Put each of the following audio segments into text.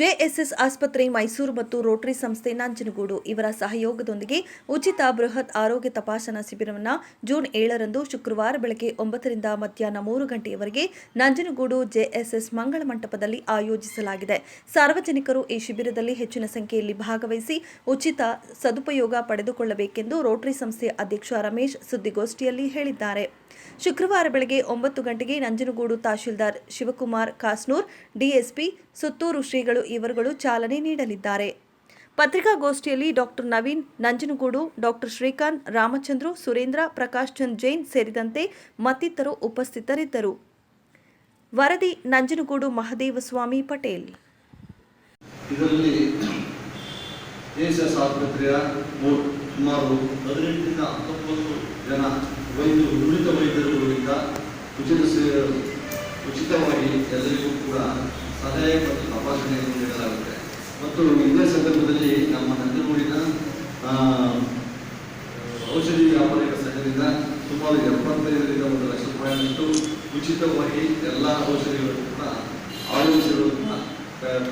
JSS ಆಸ್ಪತ್ರೆ ಮೈಸೂರು ಮತ್ತು Rotary ಸಂಸ್ಥೆ ನಂಜನಗೂಡು ಇವರ ಸಹಯೋಗದೊಂದಿಗೆ ಉಚಿತ ಬೃಹತ್ ಆರೋಗ್ಯ ತಪಾಸಣಾ ಶಿಬಿರವನ್ನು ಜೂನ್ ಏಳರಂದು ಶುಕ್ರವಾರ ಬೆಳಗ್ಗೆ ಒಂಬತ್ತರಿಂದ ಮಧ್ಯಾಹ್ನ ಮೂರು ಗಂಟೆಯವರೆಗೆ ನಂಜನಗೂಡು ಜೆಎಸ್ಎಸ್ ಮಂಗಳ ಮಂಟಪದಲ್ಲಿ ಆಯೋಜಿಸಲಾಗಿದೆ. ಸಾರ್ವಜನಿಕರು ಈ ಶಿಬಿರದಲ್ಲಿ ಹೆಚ್ಚಿನ ಸಂಖ್ಯೆಯಲ್ಲಿ ಭಾಗವಹಿಸಿ ಉಚಿತ ಸದುಪಯೋಗ ಪಡೆದುಕೊಳ್ಳಬೇಕೆಂದು ರೋಟರಿ ಸಂಸ್ಥೆಯ ಅಧ್ಯಕ್ಷ ರಮೇಶ್ ಸುದ್ದಿಗೋಷ್ಠಿಯಲ್ಲಿ ಹೇಳಿದ್ದಾರೆ. ಶುಕ್ರವಾರ ಬೆಳಗ್ಗೆ ಒಂಬತ್ತು ಗಂಟೆಗೆ ನಂಜನಗೂಡು ತಹಶೀಲ್ದಾರ್ ಶಿವಕುಮಾರ್ ಕಾಸ್ನೂರ್, ಡಿಎಸ್ಪಿ ಸುತ್ತೂರು ಶ್ರೀಗಳು ಇವರುಗಳು ಚಾಲನೆ ನೀಡಲಿದ್ದಾರೆ. ಪತ್ರಿಕಾಗೋಷ್ಠಿಯಲ್ಲಿ ಡಾಕ್ಟರ್ ನವೀನ್, ನಂಜನಗೂಡು ಡಾಕ್ಟರ್ ಶ್ರೀಕಾಂತ್, ರಾಮಚಂದ್ರು, ಸುರೇಂದ್ರ, ಪ್ರಕಾಶ್ ಚಂದ್ ಜೈನ್ ಸೇರಿದಂತೆ ಮತ್ತಿತರರು ಉಪಸ್ಥಿತರಿದ್ದರು. ವರದಿ, ನಂಜನಗೂಡು ಮಹದೇವಸ್ವಾಮಿ ಪಟೇಲ್. ಇದರಲ್ಲಿ ಎಸ್ ಆಸ್ಪತ್ರೆಯ ಸುಮಾರು ಹದಿನೆಂಟರಿಂದ ಹತ್ತೊಂಬತ್ತು ಜನ ವೈದ್ಯರು, ನುರಿತ ವೈದ್ಯರುಗಳಿಂದ ಉಚಿತ ಸೇವೆ ಉಚಿತವಾಗಿ ಎಲ್ಲರಿಗೂ ಕೂಡ ಸಲಹೆ ಮತ್ತು ತಪಾಸಣೆಯನ್ನು ನೀಡಲಾಗುತ್ತೆ. ಮತ್ತು ಇದೇ ಸಂದರ್ಭದಲ್ಲಿ ನಮ್ಮ ನಂಜನಗೂಡಿನ ಔಷಧಿ ವ್ಯಾಪಾರಿಗಳ ಸಂಘದಿಂದ ಸುಮಾರು ಎಪ್ಪತ್ತೈದರಿಂದ ಒಂದು ಲಕ್ಷ ರೂಪಾಯಿನಷ್ಟು ಉಚಿತವಾಗಿ ಎಲ್ಲ ಔಷಧಿಗಳನ್ನು ಕೂಡ ಆಯೋಜಿಸಿರುವುದನ್ನು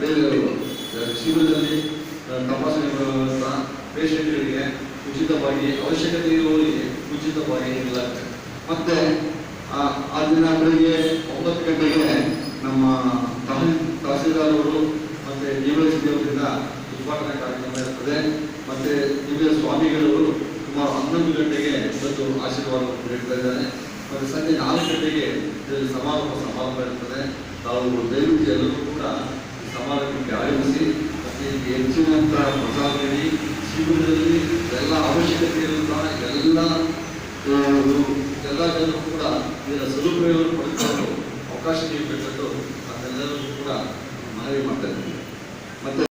ಬೇರೆ, ಶಿಬಿರದಲ್ಲಿ ತಪಾಸಣೆಗಳನ್ನು ಪೇಷಂಟ್ಗಳಿಗೆ ಉಚಿತವಾಗಿ ಅವಶ್ಯಕತೆ ಇರುವವರಿಗೆ ಉಚಿತವಾಗಿ ನೀಡಲಾಗುತ್ತೆ ಮತ್ತೆ, ಆ ದಿನ ಬೆಳಿಗ್ಗೆ ಒಂಬತ್ತು ಗಂಟೆಗೆ ನಮ್ಮ ತಹಸೀಲ್ ತಹಸೀಲ್ದಾರ್ ಅವರು ಮತ್ತೆ ಡಿವೈಎಸ್ಪಿ ಅವರಿಂದ ಉದ್ಘಾಟನಾ ಕಾರ್ಯಕ್ರಮ ಇರ್ತದೆ. ಮತ್ತೆ ದಿವ್ಯ ಸ್ವಾಮಿಗಳವರು ಸುಮಾರು ಹನ್ನೊಂದು ಗಂಟೆಗೆ ಬಂದು ಆಶೀರ್ವಾದವನ್ನು ನೀಡ್ತಾ ಇದ್ದಾರೆ. ಮತ್ತೆ ಸಂಜೆ ನಾಲ್ಕು ಗಂಟೆಗೆ ಇದರಲ್ಲಿ ಸಮಾರೋಪ ಸಮಾರಂಭ ಇರ್ತದೆ. ತಾವು ದಯವಿಟ್ಟು ಎಲ್ಲರೂ ಕೂಡ ಸಮಾರಂಭಕ್ಕೆ ಮತ್ತೆ ಇದಕ್ಕೆ ಹೆಚ್ಚಿನಂತ ಪ್ರಸಾದ ನೀಡಿ ಶಿಬಿರದಲ್ಲಿ ಎಲ್ಲ ಅವಶ್ಯಕತೆ ಇರುವಂತಹ ಎಲ್ಲ ಎಲ್ಲ ಜನರು ಕೂಡ ಇದರ ಸದುಪಯೋಗ ಪಡೆದುಕೊಂಡು ಅವಕಾಶ ನೀಡಬೇಕೆಂದು ಅದೆಲ್ಲರೂ ಕೂಡ ಮನವಿ ಮಾಡ್ತಾ ಇದ್ದೀವಿ. ಮತ್ತೆ